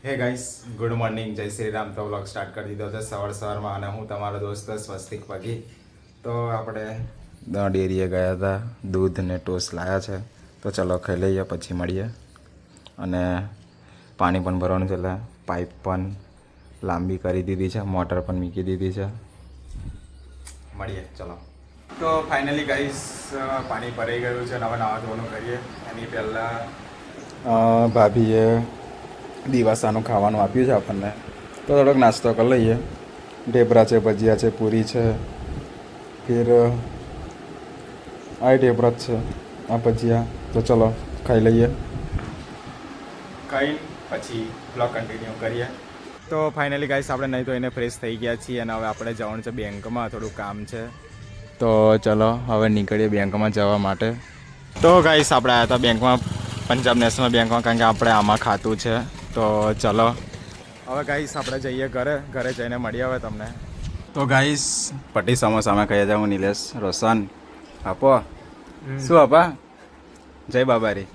હે guys good morning જય શ્રી રામ તો વ્લોગ સ્ટાર્ટ કરી દીધો છે સવાર સવારમાં અને હું તમારો દોસ્ત સ્વસ્તિક પગી તો આપણે ડેરીએ ગયા હતા દૂધ ને ટોસ્ટ લાયા છે તો ચલો ખાઈ લઈએ પછી મળીએ અને પાણી પણ ભરવાનું છે એટલે પાઇપ પણ લાંબી કરી દીધી છે મોટર પણ મૂકી દીધી છે મળીએ ચલો તો ફાઇનલી ગાઈસ પાણી ભરાઈ ગયું છે નવા નાવા ધોવાનું કરીએ એની પહેલાં ભાભીએ દિવાસાનું ખાવાનું આપ્યું છે આપણને. તો થોડોક નાસ્તો કરી લઈએ. ઢેબરા છે, ભજીયા છે, પૂરી છે, ફિર આ ઢેબરા જ છે, આ ભજીયા. તો ચલો, ખાઈ લઈએ. ખાઈ, પછી બ્લોગ કન્ટિન્યુ કરીએ. તો ફાઇનલી ગાઈસ આપણે નહીં તો એને ફ્રેશ થઈ ગયા છીએ અને હવે આપણે જવાનું છે બેંકમાં, થોડું કામ છે. તો ચલો, હવે નીકળીએ બેંકમાં જવા માટે. તો ગાઈસ આપણે આવ્યા હતા બેંકમાં, પંજાબ નેશનલ બેંકમાં કારણ કે આપણે આમાં ખાતું છે. તો ચલો. હવે ગાઈસ આપણે જઈએ ઘરે. ઘરે જઈને મળીએ હવે તમને. તો ગાઈસ પટ્ટી સમોસામાં કહી જાઉં નિલેશ રોશન આપો. શું આપા? જય બાબારી.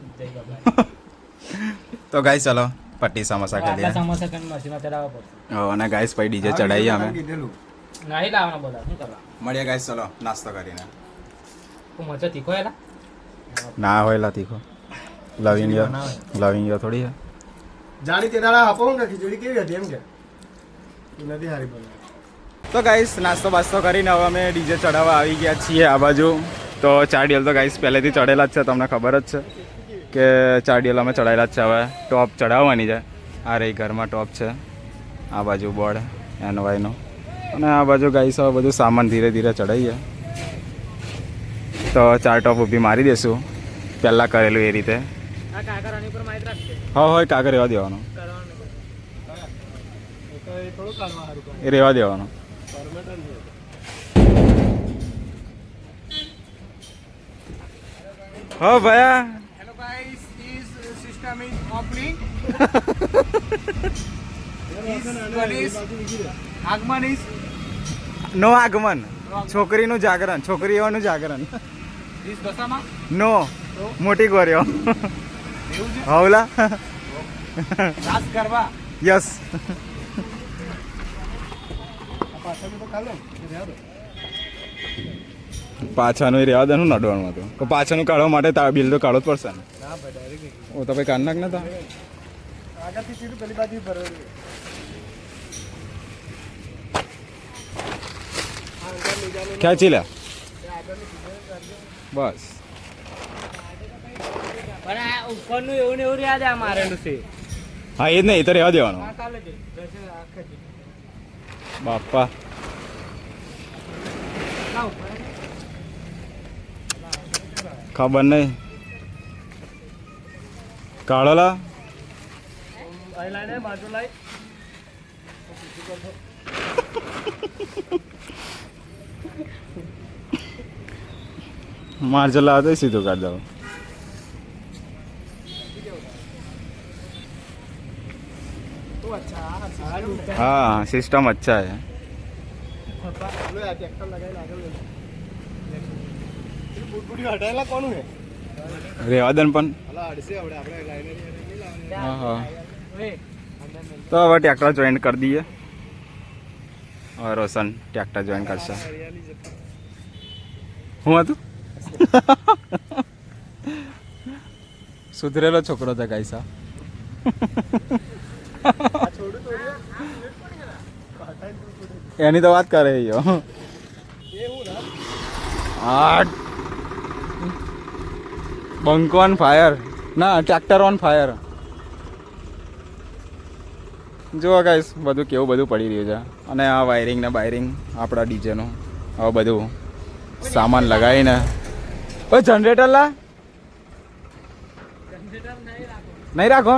તો ગાઈસ ચલો પટ્ટી સમોસા ખાઈ લઈએ અને ગાઈસ પછી ડીજે ચડાવીએ અમે. નહીં લાવવાના બોલા શું કરવા? મળીએ ગાઈસ ચલો નાસ્તો કરીને. તું મચો તીખો એલા ના હોય તીખો. લવિંગ લવિંગ થોડી જાણી તે દાડા આપો ને ખીચડી કેવી હતી એમ કે? નથી હારી બની. તો ગાઈસ નાસ્તો બાસ્તો કરીને હવે અમે ડીજે ચડાવવા આવી ગયા છીએ આ બાજુ. તો ચાર ડિયલ તો ગાઈસ પહેલેથી ચડેલા જ છે તમને ખબર જ છે કે ચારડિયલ અમે ચડાયેલા જ છે હવે. ટોપ ચડાવવાની છે. આ રહી ઘરમાં ટોપ છે. આ બાજુ બોર્ડ એનવાયનો. અને આ બાજુ ગાઈસ હવે બધું સામાન ધીરે ધીરે ચડાવીએ તો ચાર ટોપ ઊભી મારી દેશું. પહેલાં કરેલું એ રીતે. હા હોય કાગળ રહેવા દેવાનો. એ રહેવા દેવાનો. હો ભયા. Hello guys this system is opening આગમન ઇઝ નો આગમન છોકરીનું જાગરણ છોકરીઓનું જાગરણ. નો મોટી ગોર્યો હવલા. રાસ કરવા યસ પાછાનું એ રહેવા દેનું નડવાનું હતું. તો પાછાનું કાઢવા માટે તારા બિલ તો કાઢવો જ પડશે ને. ઓ તો ભાઈ કાઢ નાખ ને તા. આગળથી સીધું પેલી બાજુ ભરવાનું. ખેંચી લે બસ. પણ ઉપરનું એવું ને એવું રહ્યા આ મારેલું છે. હા એ જ નહીં તો રહેવા દેવાનું. બાપા. ખબર નહીં. કાળલા? લા અહીં લાઈને બાજુ લાઈ માર ચલા તો સીધું કાઢ દો તો અચ્છા આ સારું હા સિસ્ટમ અચ્છા છે ચાલો આ ટ્રેક્ટર લગાવીને આગળ લે બુટબુટી હટાયેલા કોનું હે રહેવા દે ને પણ હલા અડશે આપણે આપણે લાઈને નહીં લાવવાની હા હા. ઓય, તો હવે ટ્રેક્ટર જોઈન કરી દઈએ. હવે રોશન ટ્રેક્ટર જોઈન કરશે. હું હતું? સુધરેલો છોકરો છે કાઈસા આ. એની તો વાત કરે યો આઠ. બંક બંકો ઓન ફાયર. ના ટ્રેક્ટર ઓન ફાયર. જુઓ ગાઈસ બધું કેવું બધું પડી રહ્યું છે. અને આ વાયરિંગ ને બાયરિંગ આપણા ડીજેનું હવે બધું સામાન લગાવીને. ઓય જનરેટર લા? નહીં રાખો?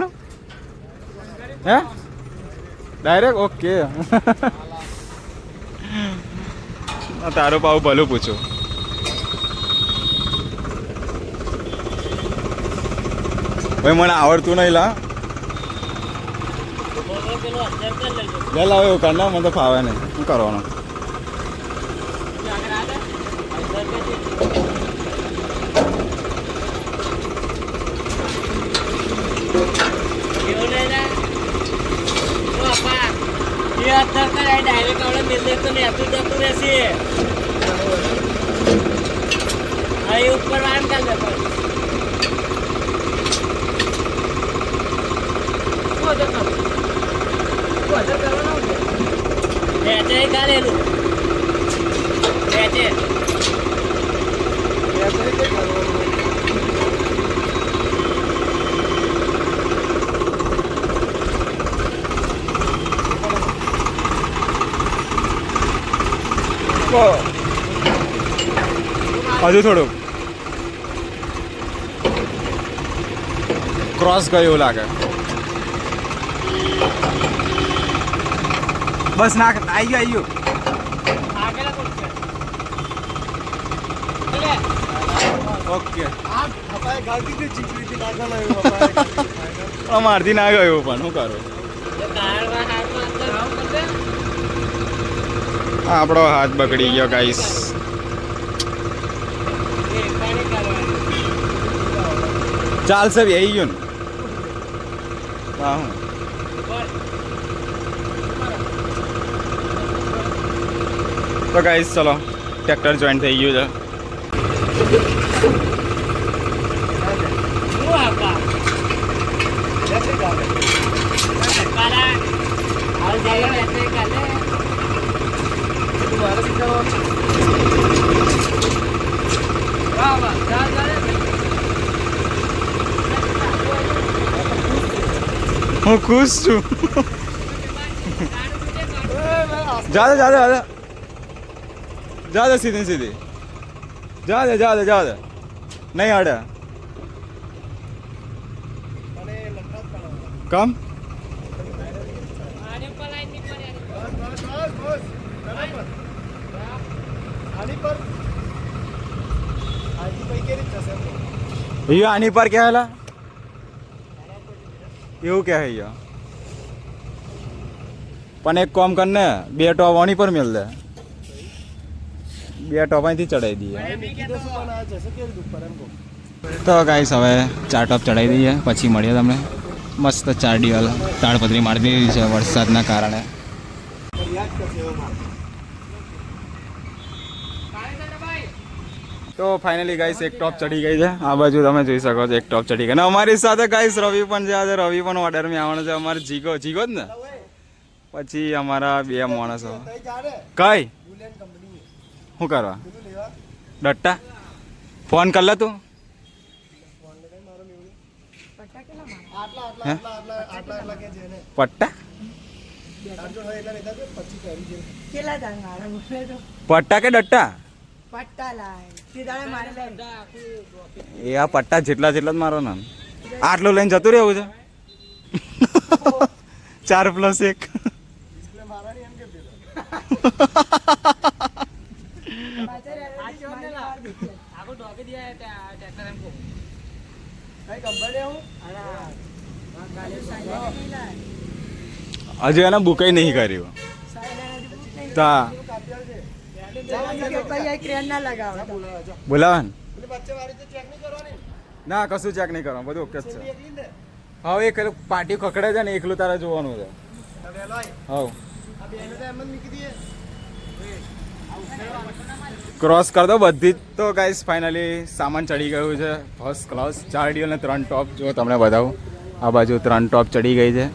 હે? ડાયરેક્ટ ઓકે તારું પાવ ભલું પૂછું. ભાઈ મને આવડતું નહીં લા. લે લાવ એવું કર ના મને તો ફાવે નહીં. શું કરવાનું? Thank આગળ અંદર કે એવું લઈ જા અત્યારે કરે ડાયરેક્ટ આપણે મેલ દે તો નેતું જતું રહેશે અહીં ઉપર વાન દે પણ હતું તારું? શું હતું કરવાનું કરવાનું. હજુ થોડુંક. ક્રોસ ગયું એવું લાગે. બસ નાખ આવી ગયું આવી ગયું. ઓકે આ પપ્પાએ ગાડી થી ચીકડીથી નાખવાનો એવું પપ્પાએ ગાડી થી. અમારથી ના ગયું પણ હું કરું? આપણો હાથ બગડી ગયો ગાઈસ ચાલશે બી આવી ગયું ને. હા તો ગાઈસ ચલો ટ્રેક્ટર જોઈન થઈ ગયું છે હું આપા જશે ગાડી. કાળા હાલ જાય એટલે કાલે તું મારે શીખવવાનું. વાહ વાહ જા જા રે હું ખુશ છું. જા જા જા જા સીધી સીધી. જા જાદે જા દે જા નહીં અડે કામ? આને પર કહેલા એવું કહે બસ, પણ એક કામ કરને બે ટોપ ઓની પર મેળ દે. બે ટોપ અહીંથી ચડાવી દઈએ? તો ગાઈસ હવે ચાર ટોપ ચડાવી દઈએ પછી મળીએ તમને. મસ્ત ચાર ડિયલ તાડપત્રી મારી દીધી છે વરસાદના કારણે. તો ફાઇનલી ગાઈસ એક ટોપ ચડી ગઈ છે. આ બાજુ તમે જોઈ શકો છો એક ટોપ ચડી ગઈ. અને અમારી સાથે ગાઈસ રવિ પણ છે. આજે રવિ પણ ઓર્ડર મેં આવવાનો છે. અમારે જીગો જીગો જ ને? પછી અમારા બે માણસો. કઈ? શું કરવા? ડટ્ટા? ફોન કર લે તું. પટ્ટા પટ્ટા કે ડટ્ટા? પટ્ટા લાય. સીધાડે મારે લઈ એ આ પટ્ટા જેટલા જેટલા જ મારો ના. આટલું લઈને જતું રહેવું છે. ચાર પ્લસ એક ડિસ્પ્લે મારવાની એમ કેમ કીધું? આગળ ડોકી દિયા ટ્રેક્ટર એમ કો કઈ કંપની આવું? હજુ એને બુકઈ નહીં કર્યું તા ક્રેન ના. કશું ચેક નહીં કરવાનું બધું ઓકે છે. હવે એક પાર્ટી ખકડે છે ને એકલું તારે જોવાનું છે. હવ. ક્રોસ કર દો, બધી જ તો ગાઈસ ફાઇનલી સામાન ચડી ગયું છે. ફર્સ્ટ ક્લાસ ચાર ડીએલ ને ત્રણ ટોપ જો તમને બતાવું. આ બાજુ ત્રણ ટોપ ચડી ગઈ છે.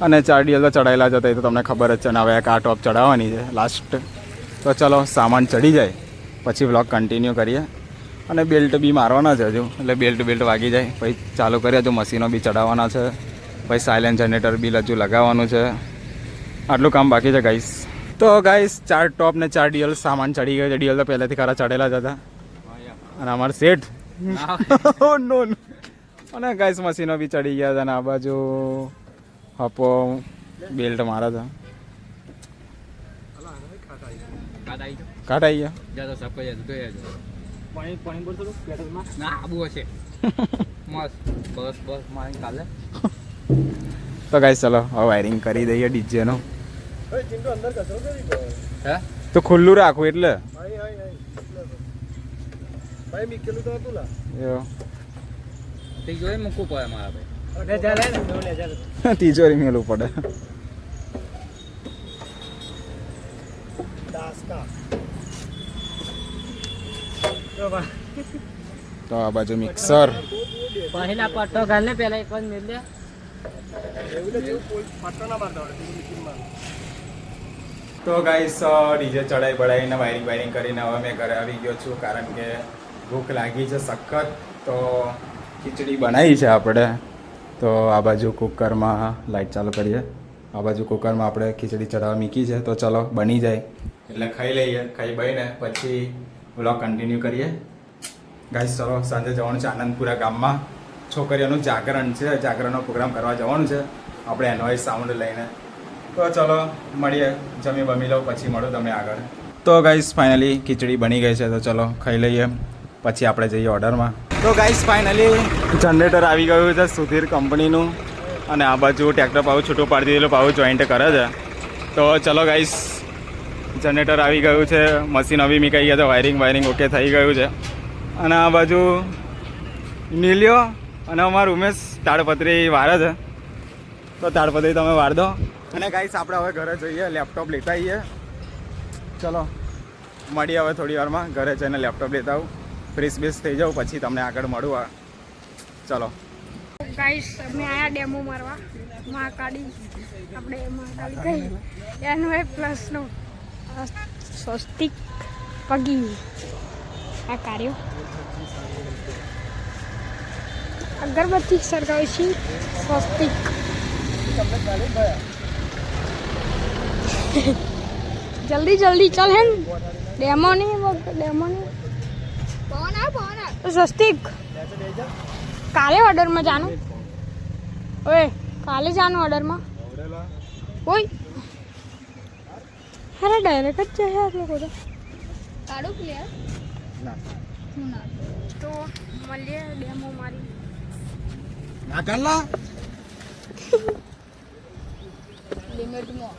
અને ચાર તો ચડાયેલા જ હતા તો તમને ખબર જ છે. ને હવે આ ટોપ ચડાવવાની છે લાસ્ટ તો ચલો, સામાન ચડી જાય. પછી વ્લોગ કન્ટિન્યુ કરીએ. અને બેલ્ટ બી મારવાના છે હજુ. એટલે બેલ્ટ બેલ્ટ વાગી જાય. પછી ચાલુ કરીએ, હજુ મશીનો બી ચડાવવાના છે. પછી સાયલેન્ટ જનરેટર બી હજુ લગાવવાનું છે. આટલું કામ બાકી છે ગાઈસ તો ગાઈસ ચાર ટોપ ને ચાર ડીએલ સામાન ચડી ગયો છે. ડીએલ તો પહેલાથી ખરા ચડેલા જ હતા. અને અમારે શેઠ નો. અને ગાઈસ મશીનો બી ચડી ગયા હતા અને આ બાજુ. હપો બેલ્ટ મારા હતા. કાટ આવી ગયા. પાણી પાણી બોલ થોડું પેટ્રોલમાં ના આબુ હશે. મસ્ત. બસ બસ મારી કાલે. તો ગાઈ ચલો હવે વાયરિંગ કરી દઈએ ડીજેનું તો ખુલ્લું રાખવું એટલે? તિજોરી મેલું પડે તો આ બાજુ મિક્સર પહેલા પટ્ટો ઘાલ ને પેલા એક વાર મેળ તો ગાઈસ ડીજે ચડાઈ બડાઈને વાયરિંગ વાયરિંગ કરીને હવે મેં ઘરે આવી ગયો છું, કારણ કે ભૂખ લાગી છે સખત. તો ખીચડી બનાવી છે આપણે. તો આ બાજુ કુકરમાં લાઈટ ચાલુ કરીએ. આ બાજુ કુકરમાં આપણે ખીચડી ચડાવવા મૂકી છે. તો ચલો, બની જાય. એટલે ખાઈ લઈએ, ખાઈ બહીને પછી બ્લોગ કન્ટિન્યુ કરીએ. ગાઈસ ચલો, સાંજે જવાનું છે આનંદપુરા ગામમાં. છોકરીઓનું જાગરણ છે, જાગરણનો પ્રોગ્રામ કરવા જવાનું છે. આપણે એનોય સાઉન્ડ લઈને. તો ચલો, મળીએ, જમી બમી લો, પછી મળું તમને આગળ. તો ગાઈસ ફાઇનલી ખીચડી બની ગઈ છે, તો ચલો ખાઈ લઈએ. પછી આપણે જઈએ ઓર્ડરમાં તો ગાઈસ ફાઇનલી જનરેટર આવી ગયું છે, સુધીર કંપનીનું. અને આ બાજુ ટ્રેક્ટર પાવું છૂટું પાડી દીધેલું પાવું જોઈન્ટ કરે છે. તો ચલો ગાઈસ જનરેટર આવી ગયું છે મશીન હવે મીકાઈ ગયા છે વાયરિંગ વાયરિંગ ઓકે થઈ ગયું છે. અને આ બાજુ નીલ્યો અને અમારું ઉમેશ તાડપત્રી વારે છે. તો તાડપત્રી તમે વાર દો. અને ગાઈસ આપણે હવે ઘરે જઈએ લેપટોપ લેતા આવીએ. ચલો મળીએ હવે થોડી વારમાં. ઘરે જઈને લેપટોપ લેતા આવું. ફ્રીસ બીસ થઈ જાઉં પછી તમને આગળ મળું આ. ચલો. ગાઈસ અમે આયા ડેમો મારવા. મહાકાળી આપણે મહાકાળી કઈ એનો એ પ્લસનો સ્વસ્તિક પગી. આ કાર્યો અગરબત્તી સળગાવી છે સ્વસ્તિક જલ્દી જલ્દી ચાલ હેન ડેમો નહીં ડેમો નહીં પવન આ પવન આ સ્વસ્તિક કાલે ઓર્ડરમાં જાનું ઓય કાલે જાનું ઓર્ડરમાં ઓય અરે ડાયરેક્ટ જ છે યાર લોકો તો કાઢું ક્લિયર તો મળીએ ડેમો મારી ના લિમિટમાં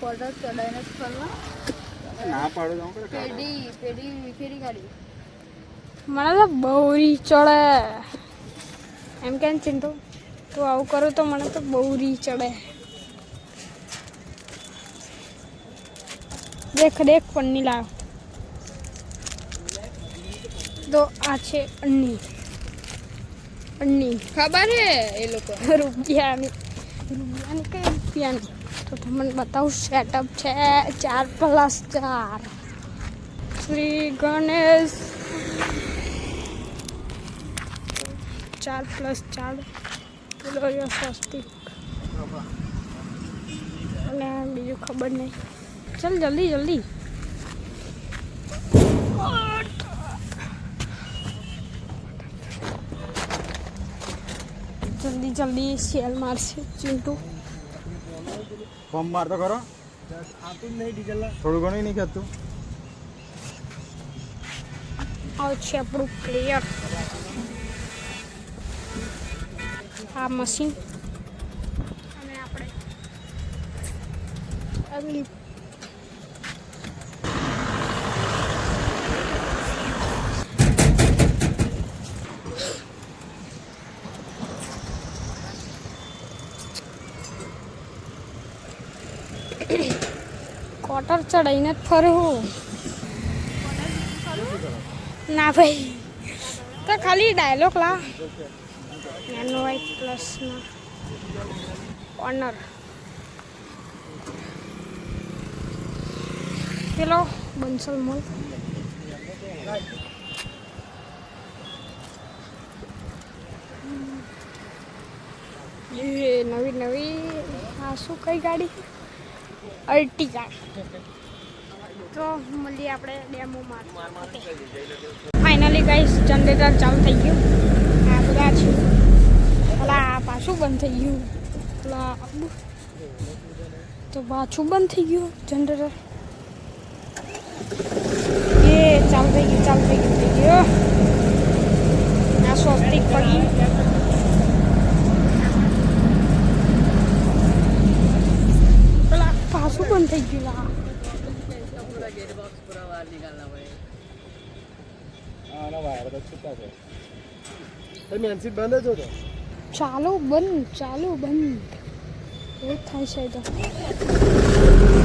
ફોટો ફરવા ના પાડો ફેરી મને તો બહુ રી ચડે. એમ કેમ ચિંતુ તું આવું કરું તો મને તો બહુ રી ચડે. દેખ દેખ પન્ની લાવ. તો આ છે અન્ની અન્ની ખબર હે એ લોકો? રૂપિયાની. રૂપિયાની કઈ રૂપિયાની? તો તમને બતાવું સેટઅપ છે ચાર પ્લસ ચાર. શ્રી ગણેશ. ચાર પ્લસ ચાર રહ્યો સ્વસ્તિક અને બીજું ખબર નહીં. ચાલ જલ્દી જલ્દી. જલ્દી શેલ મારશે ચિંટુ. ફોર્મ મારતો ખરો? આતું નહીં ડીઝલ થોડું ઘણું નહીં ખાતું. આવ છે આપણું ક્લિયર આ મશીન અને આપણે. અગલી કોટર ચડાઈને જ ફરું ના ભાઈ તો ખાલી ડાયલોગ લા એનો વાઇટ પ્લસના ઓનર પેલો બંસલ મોલ એ નવી નવી આ શું કઈ ગાડી અર્ટિગા તો મળીએ આપણે ડેમોમાં. ફાઇનલી ગાઈસ જનરેટર ચાલુ થઈ ગયું. આ બધા છે. પેલા પાછું બંધ થઈ ગયું. પેલા તો પાછું બંધ થઈ ગયું જનરેટર એ ચાલુ થઈ ગયું, ચાલુ થઈ ગયું થઈ ગયું. આ સ્વસ્તિક પડી પેલા બંધ થઈ ગયું ચાલુ બંધ ચાલુ બંધ જ થાય છે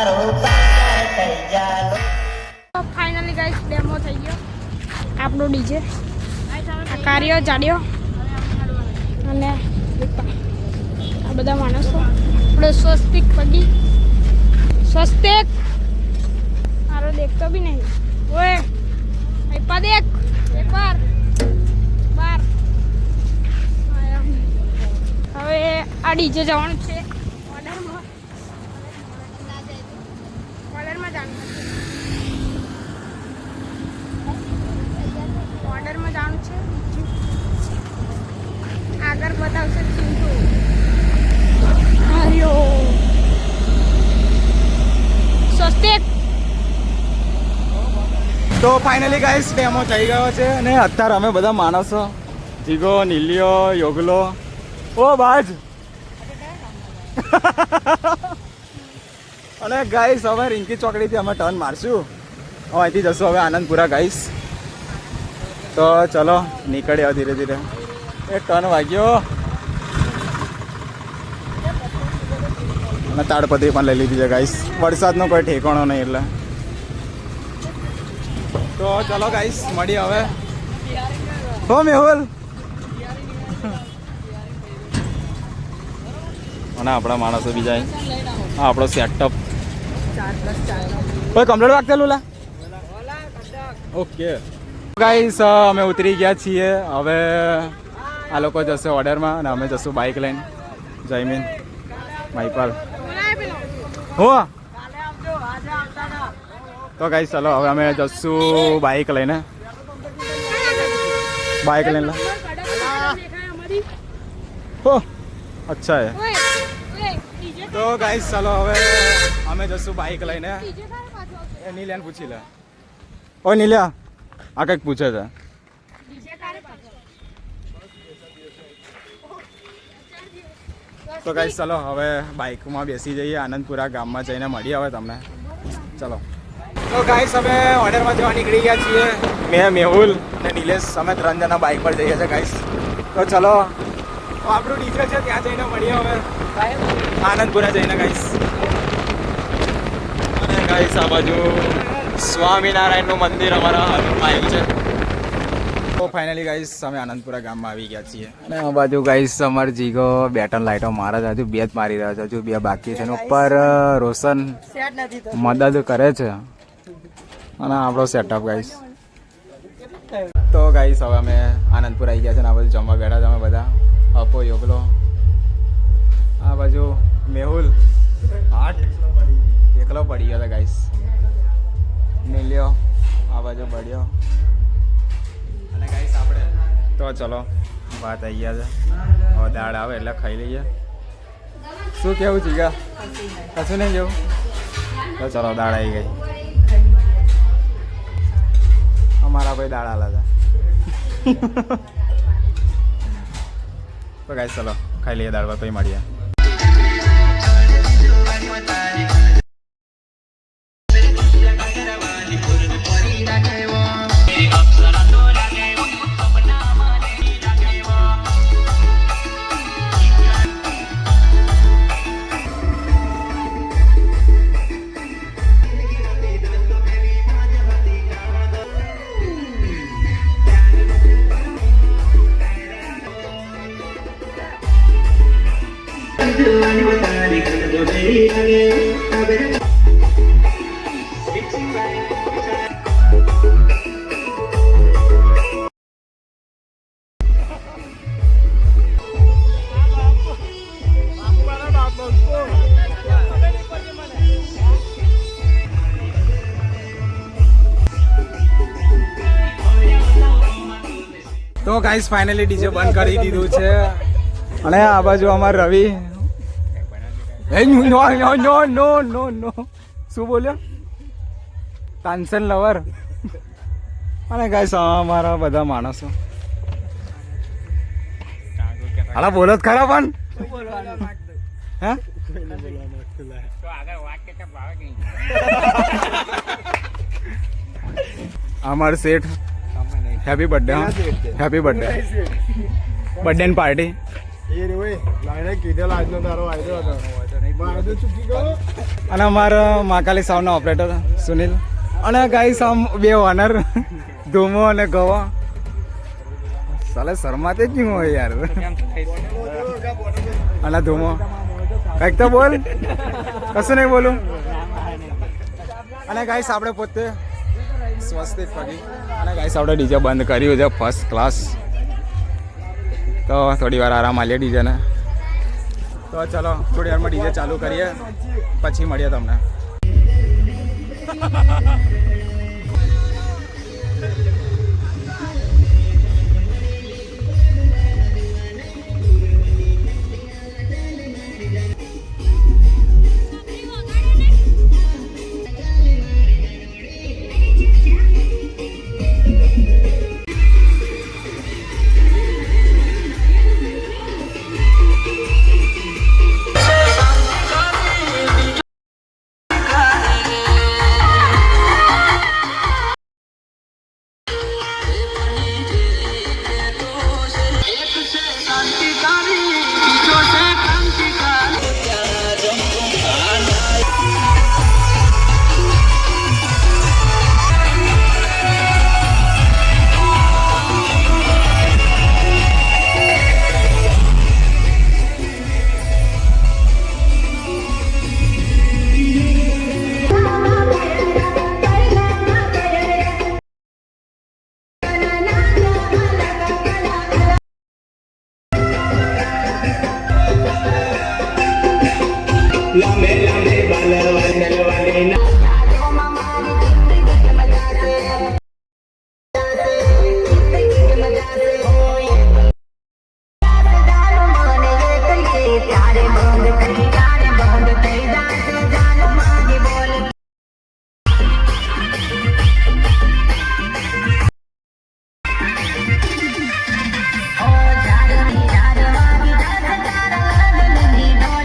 જાલો. ફાઇનલી ગાઈસ ડેમો થઈ ગયો. આપણો ડીજે. આ કાર્યો જાડ્યો. અને આ બધા માણસો. આપણે સ્વસ્તિક પગી. સ્વસ્તિક. મારો દેખતો બી નહીં. ઓએ આઈપા દેખ. એકવાર બાર. હવે આ ડીજે જવાનું છે ઓર્ડરમાં ઓર્ડરમાં જવાનું છે ઓર્ડરમાં જાણું છે? આગળ બતાવશે ચિંટુ હરિયો સ્વસ્તિક? તો ફાઇનલી ગાઈસ ડેમો થઈ ગયો છે અને અત્યારે અમે બધા માણસો. જીગો નીલિયો યોગલો. ઓ બાજ. અને ગાઈસ હવે રિંકી ચોકડીથી અમે ટર્ન મારશું. હવે અહીંથી જશું હવે આનંદપુરા ગાઈસ તો ચલો નીકળ્યા ધીરે ધીરે. એક ટન વાગ્યો. અને તાડપત્રી પણ લઈ લીધી છે ગાઈસ વરસાદનો કોઈ ઠેકાણો નહીં એટલે. તો ચલો ગાઈસ મળી હવે. હો મેહુલ. અને આપણા માણસો બીજા હા આપણો સેટઅપ. કોઈ કમ્પ્લેટ વાગતેલું લા ઓકે. ગાઈસ અમે ઉતરી ગયા છીએ. હવે આ લોકો જશે ઓર્ડરમાં અને અમે જશું બાઇક લઈને. જયમીન માઇપાલ હો. તો ગાઈસ ચલો, હવે અમે જશું બાઇક લઈને. બાઇક લઈને હો. અચ્છા તો ગાઈસ ચાલો, હવે અમે જશું બાઇક લઈને. એ નીલેન પૂછી લે. ઓ, નીલ્યા. આ કંઈક પૂછે છે. તો કઈ ચલો, હવે બાઇકમાં બેસી જઈએ, આનંદપુરા ગામમાં જઈને મળીએ હવે તમને. ચલો. તો ગાઈસ અમે ઓર્ડરમાં જવા નીકળી ગયા છીએ. મેં, મેહુલ અને નિલેશ, અમે ત્રણ જણા બાઇક પર જઈએ છીએ ગાઈસ તો ચલો આપણું ડીજે છે, ત્યાં જઈને મળીએ હવે. આનંદપુરા જઈને ગાઈસ અને ગાઈસ આ બાજુ સ્વામિનારાયણનું મંદિર અમારા હાથમાં આવ્યું છે. તો ફાઇનલી ગાઈસ અમે આનંદપુરા ગામમાં આવી ગયા છીએ. અને આ બાજુ ગાઈસ અમાર જીગો બે ત્રણ લાઈટો મારે છે હજુ બે જ મારી રહ્યા છે. હજુ બે બાકી છે. ઉપર રોશન સેટ નથી તો મદદ કરે છે. અને આપણો સેટઅપ ગાઈસ તો ગાઈસ હવે અમે આનંદપુર આવી ગયા છે ને આ બાજુ જમવા બેઠા છે અમે બધા. અપો યોગલો. આ બાજુ મેહુલ. આઠ એકલો પડી ગયો હતો ગાઈસ મિલ્યો આ બાજુ પડ્યો અને ગાઈસ આપણે તો ચલો વાત આવી ગયા છે. હવે દાળ આવે એટલે ખાઈ લઈએ. શું કેવું જીગા? કશું નહીં જેવું તો ચલો દાળ આવી ગઈ. અમારા ભાઈ દાળ આલા હતા તો ગાઈસ ચલો ખાઈ લઈએ દાળ પછી મળીએ. તો ગાઈસ ફાઇનલી ડીજે બંધ કરી દીધું છે. અને આ બાજુ અમાર રવિ. નો નો નો નો નો શું બોલ્યો? તાનસન લવર. અને ગાઈસ અમારા બધા માણસો. હાલા, બોલો જ ખરા પણ. હે? અમાર શેઠ. Happy birthday happy birthday birthday party એ રે ઓય, લાઈને કીધેલા આજનો તારો આવ્યો હતો. અને અમારા મહાકાલી સાઉન્ડના ઓપરેટર સુનિલ. અને ગાઈસ આમ બે ઓનર ધૂમો અને ગવા. સાલે શરમાતે જ નહીં હોય યાર. અને ધૂમો. કંઈક તો બોલ. કશું નહીં બોલું. અને ગાઈસ આપણે પોતે સ્વસ્તિક પગી. અને ગાઈસ આપણે ડીજે બંધ કર્યું છે ફર્સ્ટ ક્લાસ તો થોડી વાર આરામ આલીએ ડીજેને. તો ચલો થોડી વારમાં ડીજે ચાલુ કરીએ પછી મળીએ તમને.